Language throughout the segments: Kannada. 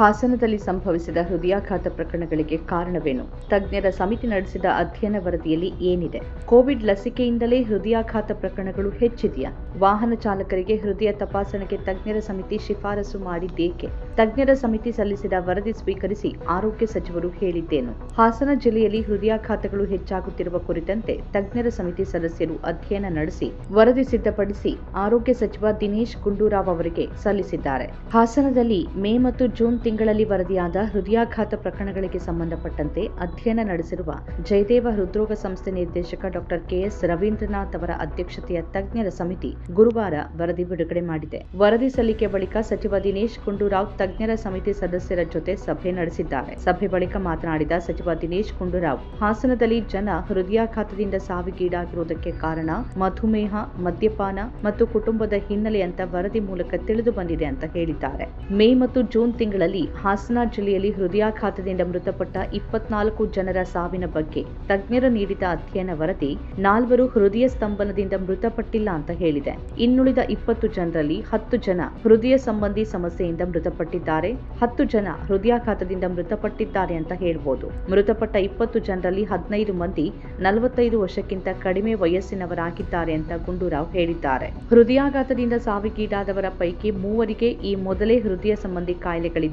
ಹಾಸನದಲ್ಲಿ ಸಂಭವಿಸಿದ ಹೃದಯಾಘಾತ ಪ್ರಕರಣಗಳಿಗೆ ಕಾರಣವೇನು? ತಜ್ಞರ ಸಮಿತಿ ನಡೆಸಿದ ಅಧ್ಯಯನ ವರದಿಯಲ್ಲಿ ಏನಿದೆ? ಕೋವಿಡ್ ಲಸಿಕೆಯಿಂದಲೇ ಹೃದಯಾಘಾತ ಪ್ರಕರಣಗಳು ಹೆಚ್ಚಿದೆಯಾ? ವಾಹನ ಚಾಲಕರಿಗೆ ಹೃದಯ ತಪಾಸಣೆಗೆ ತಜ್ಞರ ಸಮಿತಿ ಶಿಫಾರಸು ಮಾಡಿದ್ದೇಕೆ? ತಜ್ಞರ ಸಮಿತಿ ಸಲ್ಲಿಸಿದ ವರದಿ ಸ್ವೀಕರಿಸಿ ಆರೋಗ್ಯ ಸಚಿವರು ಹೇಳಿದ್ದೇನು? ಹಾಸನ ಜಿಲ್ಲೆಯಲ್ಲಿ ಹೃದಯಾಘಾತಗಳು ಹೆಚ್ಚಾಗುತ್ತಿರುವ ಕುರಿತಂತೆ ತಜ್ಞರ ಸಮಿತಿ ಸದಸ್ಯರು ಅಧ್ಯಯನ ನಡೆಸಿ ವರದಿ ಸಿದ್ಧಪಡಿಸಿ ಆರೋಗ್ಯ ಸಚಿವ ದಿನೇಶ್ ಗುಂಡೂರಾವ್ ಅವರಿಗೆ ಸಲ್ಲಿಸಿದ್ದಾರೆ. ಹಾಸನದಲ್ಲಿ ಮೇ ಮತ್ತು ಜೂನ್ ತಿಂಗಳಲ್ಲಿ ವರದಿಯಾದ ಹೃದಯಾಘಾತ ಪ್ರಕರಣಗಳಿಗೆ ಸಂಬಂಧಪಟ್ಟಂತೆ ಅಧ್ಯಯನ ನಡೆಸಿರುವ ಜಯದೇವ ಹೃದ್ರೋಗ ಸಂಸ್ಥೆ ನಿರ್ದೇಶಕ ಡಾಕ್ಟರ್ ಕೆಎಸ್ ರವೀಂದ್ರನಾಥ್ ಅವರ ಅಧ್ಯಕ್ಷತೆಯ ತಜ್ಞರ ಸಮಿತಿ ಗುರುವಾರ ವರದಿ ಬಿಡುಗಡೆ ಮಾಡಿದೆ. ವರದಿ ಸಲ್ಲಿಕೆ ಬಳಿಕ ಸಚಿವ ದಿನೇಶ್ ಗುಂಡೂರಾವ್ ತಜ್ಞರ ಸಮಿತಿ ಸದಸ್ಯರ ಜೊತೆ ಸಭೆ ನಡೆಸಿದ್ದಾರೆ. ಸಭೆ ಬಳಿಕ ಮಾತನಾಡಿದ ಸಚಿವ ದಿನೇಶ್ ಗುಂಡೂರಾವ್, ಹಾಸನದಲ್ಲಿ ಜನ ಹೃದಯಾಘಾತದಿಂದ ಸಾವಿಗೀಡಾಗಿರುವುದಕ್ಕೆ ಕಾರಣ ಮಧುಮೇಹ, ಮದ್ಯಪಾನ ಮತ್ತು ಕುಟುಂಬದ ಹಿನ್ನೆಲೆ ಅಂತ ವರದಿ ಮೂಲಕ ತಿಳಿದು ಬಂದಿದೆ ಅಂತ ಹೇಳಿದ್ದಾರೆ. ಮೇ ಮತ್ತು ಜೂನ್ ತಿಂಗಳಲ್ಲಿ ಹಾಸನ ಜಿಲ್ಲೆಯಲ್ಲಿ ಹೃದಯಾಘಾತದಿಂದ ಮೃತಪಟ್ಟ ಇಪ್ಪತ್ನಾಲ್ಕು ಜನರ ಸಾವಿನ ಬಗ್ಗೆ ತಜ್ಞರು ನೀಡಿದ ಅಧ್ಯಯನ ವರದಿ ನಾಲ್ವರು ಹೃದಯ ಸ್ತಂಭನದಿಂದ ಮೃತಪಟ್ಟಿಲ್ಲ ಅಂತ ಹೇಳಿದೆ. ಇನ್ನುಳಿದ ಇಪ್ಪತ್ತು ಜನರಲ್ಲಿ ಹತ್ತು ಜನ ಹೃದಯ ಸಂಬಂಧಿ ಸಮಸ್ಯೆಯಿಂದ ಮೃತಪಟ್ಟಿದ್ದಾರೆ. ಹತ್ತು ಜನ ಹೃದಯಾಘಾತದಿಂದ ಮೃತಪಟ್ಟಿದ್ದಾರೆ ಅಂತ ಹೇಳ್ಬೋದು. ಮೃತಪಟ್ಟ ಇಪ್ಪತ್ತು ಜನರಲ್ಲಿ ಹದಿನೈದು ಮಂದಿ ನಲವತ್ತೈದು ವರ್ಷಕ್ಕಿಂತ ಕಡಿಮೆ ವಯಸ್ಸಿನವರಾಗಿದ್ದಾರೆ ಅಂತ ಗುಂಡೂರಾವ್ ಹೇಳಿದ್ದಾರೆ. ಹೃದಯಾಘಾತದಿಂದ ಸಾವಿಗೀಡಾದವರ ಪೈಕಿ ಮೂವರಿಗೆ ಈ ಮೊದಲೇ ಹೃದಯ ಸಂಬಂಧಿ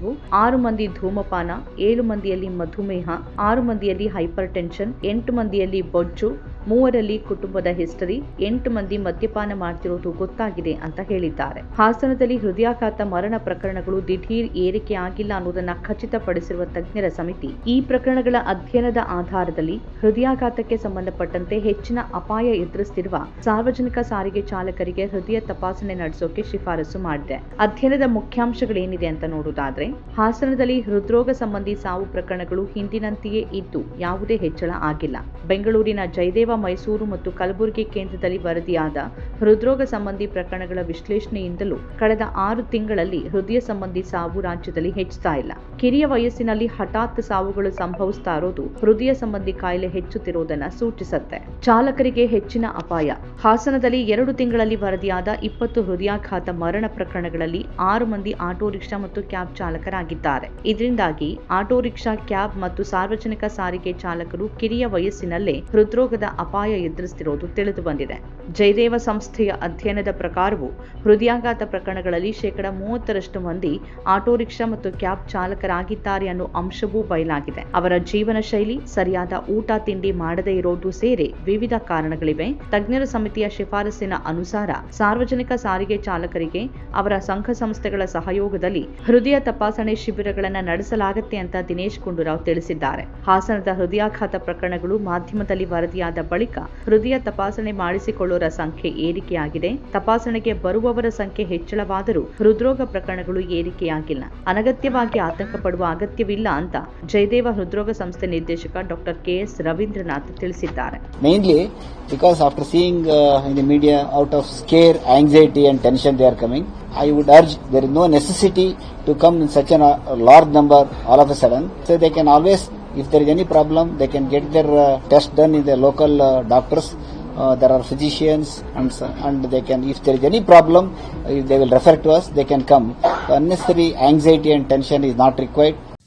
ಕಾಯಿಲೆಗಳಿದ್ವು ಆರು ಮಂದಿ ಧೂಮಪಾನ ಏಳು ಮಂದಿಯಲ್ಲಿ ಮಧುಮೇಹ ಆರು ಮಂದಿಯಲ್ಲಿ ಹೈಪರ್ ಟೆನ್ಷನ್ ಎಂಟು ಮಂದಿಯಲ್ಲಿ ಬೊಜ್ಜು ಮೂವರಲ್ಲಿ ಕುಟುಂಬದ ಹಿಸ್ಟರಿ, ಎಂಟು ಮಂದಿ ಮದ್ಯಪಾನ ಮಾಡ್ತಿರೋದು ಗೊತ್ತಾಗಿದೆ ಅಂತ ಹೇಳಿದ್ದಾರೆ. ಹಾಸನದಲ್ಲಿ ಹೃದಯಾಘಾತ ಮರಣ ಪ್ರಕರಣಗಳು ದಿಢೀರ್ ಏರಿಕೆ ಆಗಿಲ್ಲ ಅನ್ನೋದನ್ನ ಖಚಿತಪಡಿಸಿರುವ ತಜ್ಞರ ಸಮಿತಿ, ಈ ಪ್ರಕರಣಗಳ ಅಧ್ಯಯನದ ಆಧಾರದಲ್ಲಿ ಹೃದಯಾಘಾತಕ್ಕೆ ಸಂಬಂಧಪಟ್ಟಂತೆ ಹೆಚ್ಚಿನ ಅಪಾಯ ಎದುರಿಸುತ್ತಿರುವ ಸಾರ್ವಜನಿಕ ಸಾರಿಗೆ ಚಾಲಕರಿಗೆ ಹೃದಯ ತಪಾಸಣೆ ನಡೆಸೋಕೆ ಶಿಫಾರಸು ಮಾಡಿದೆ. ಅಧ್ಯಯನದ ಮುಖ್ಯಾಂಶಗಳೇನಿದೆ ಅಂತ ನೋಡುವುದಾದ್ರೆ, ಹಾಸನದಲ್ಲಿ ಹೃದ್ರೋಗ ಸಂಬಂಧಿ ಸಾವು ಪ್ರಕರಣಗಳು ಹಿಂದಿನಂತೆಯೇ ಇದ್ದು ಯಾವುದೇ ಹೆಚ್ಚಳ ಆಗಿಲ್ಲ. ಬೆಂಗಳೂರಿನ ಜಯದೇವ ಮೈಸೂರು ಮತ್ತು ಕಲಬುರಗಿ ಕೇಂದ್ರದಲ್ಲಿ ವರದಿಯಾದ ಹೃದ್ರೋಗ ಸಂಬಂಧಿ ಪ್ರಕರಣಗಳ ವಿಶ್ಲೇಷಣೆಯಿಂದಲೂ ಕಳೆದ ಆರು ತಿಂಗಳಲ್ಲಿ ಹೃದಯ ಸಂಬಂಧಿ ಸಾವು ರಾಜ್ಯದಲ್ಲಿ ಹೆಚ್ಚುತ್ತಾ ಇಲ್ಲ. ಕಿರಿಯ ವಯಸ್ಸಿನಲ್ಲಿ ಹಠಾತ್ ಸಾವುಗಳು ಸಂಭವಿಸ್ತಾ ಇರೋದು ಹೃದಯ ಸಂಬಂಧಿ ಕಾಯಿಲೆ ಹೆಚ್ಚುತ್ತಿರುವುದನ್ನು ಸೂಚಿಸುತ್ತೆ. ಚಾಲಕರಿಗೆ ಹೆಚ್ಚಿನ ಅಪಾಯ. ಹಾಸನದಲ್ಲಿ ಎರಡು ತಿಂಗಳಲ್ಲಿ ವರದಿಯಾದ ಇಪ್ಪತ್ತು ಹೃದಯಾಘಾತ ಮರಣ ಪ್ರಕರಣಗಳಲ್ಲಿ ಆರು ಮಂದಿ ಆಟೋ ರಿಕ್ಷಾ ಮತ್ತು ಕ್ಯಾಬ್ ಚಾಲಕರಾಗಿದ್ದಾರೆ. ಇದರಿಂದಾಗಿ ಆಟೋ ರಿಕ್ಷಾ, ಕ್ಯಾಬ್ ಮತ್ತು ಸಾರ್ವಜನಿಕ ಸಾರಿಗೆ ಚಾಲಕರು ಕಿರಿಯ ವಯಸ್ಸಿನಲ್ಲೇ ಹೃದ್ರೋಗದ ಅಪಾಯ ಎದುರಿಸ್ತಿರೋದು ತಿಳಿದು ಬಂದಿದೆ. ಜಯದೇವ ಸಂಸ್ಥೆಯ ಅಧ್ಯಯನದ ಪ್ರಕಾರವು ಹೃದಯಾಘಾತ ಪ್ರಕರಣಗಳಲ್ಲಿ ಶೇಕಡ ಮೂವತ್ತರಷ್ಟು ಮಂದಿ ಆಟೋ ರಿಕ್ಷಾ ಮತ್ತು ಕ್ಯಾಬ್ ಚಾಲಕರಾಗಿದ್ದಾರೆ ಅನ್ನೋ ಅಂಶವೂ ಬಯಲಾಗಿದೆ. ಅವರ ಜೀವನ ಶೈಲಿ, ಸರಿಯಾದ ಊಟ ತಿಂಡಿ ಮಾಡದೇ ಇರೋದು ಸೇರಿ ವಿವಿಧ ಕಾರಣಗಳಿವೆ. ತಜ್ಞರ ಸಮಿತಿಯ ಶಿಫಾರಸಿನ ಅನುಸಾರ ಸಾರ್ವಜನಿಕ ಸಾರಿಗೆ ಚಾಲಕರಿಗೆ ಅವರ ಸಂಘ ಸಂಸ್ಥೆಗಳ ಸಹಯೋಗದಲ್ಲಿ ಹೃದಯ ತಪಾಸಣೆ ಶಿಬಿರಗಳನ್ನು ನಡೆಸಲಾಗುತ್ತೆ ಅಂತ ದಿನೇಶ್ ಗುಂಡೂರಾವ್ ತಿಳಿಸಿದ್ದಾರೆ. ಹಾಸನದ ಹೃದಯಾಘಾತ ಪ್ರಕರಣಗಳು ಮಾಧ್ಯಮದಲ್ಲಿ ವರದಿಯಾದ ಬಳಿಕ ಹೃದಯ ತಪಾಸಣೆ ಮಾಡಿಸಿಕೊಳ್ಳುವ ಸಂಖ್ಯೆ ಏರಿಕೆಯಾಗಿದೆ. ತಪಾಸಣೆಗೆ ಬರುವವರ ಸಂಖ್ಯೆ ಹೆಚ್ಚಳವಾದರೂ ಹೃದ್ರೋಗ ಪ್ರಕರಣಗಳು ಏರಿಕೆಯಾಗಿಲ್ಲ. ಅನಗತ್ಯವಾಗಿ ಆತಂಕ ಪಡುವ ಅಗತ್ಯವಿಲ್ಲ ಅಂತ ಜಯದೇವ ಹೃದ್ರೋಗ ಸಂಸ್ಥೆ ನಿರ್ದೇಶಕ ಡಾಕ್ಟರ್ ಕೆಎಸ್ ರವೀಂದ್ರನಾಥ್ ತಿಳಿಸಿದ್ದಾರೆ. Mainly because after seeing in the media out of scare anxiety and tension they are coming I would urge there is no necessity to come in such large number all of a sudden so they can always if there is any problem, they can get their uh, test done in the local uh, doctors. Uh, there are physicians and, and they can, if there is any problem, uh, they will refer to us, they can come. Unnecessary anxiety and tension is not required.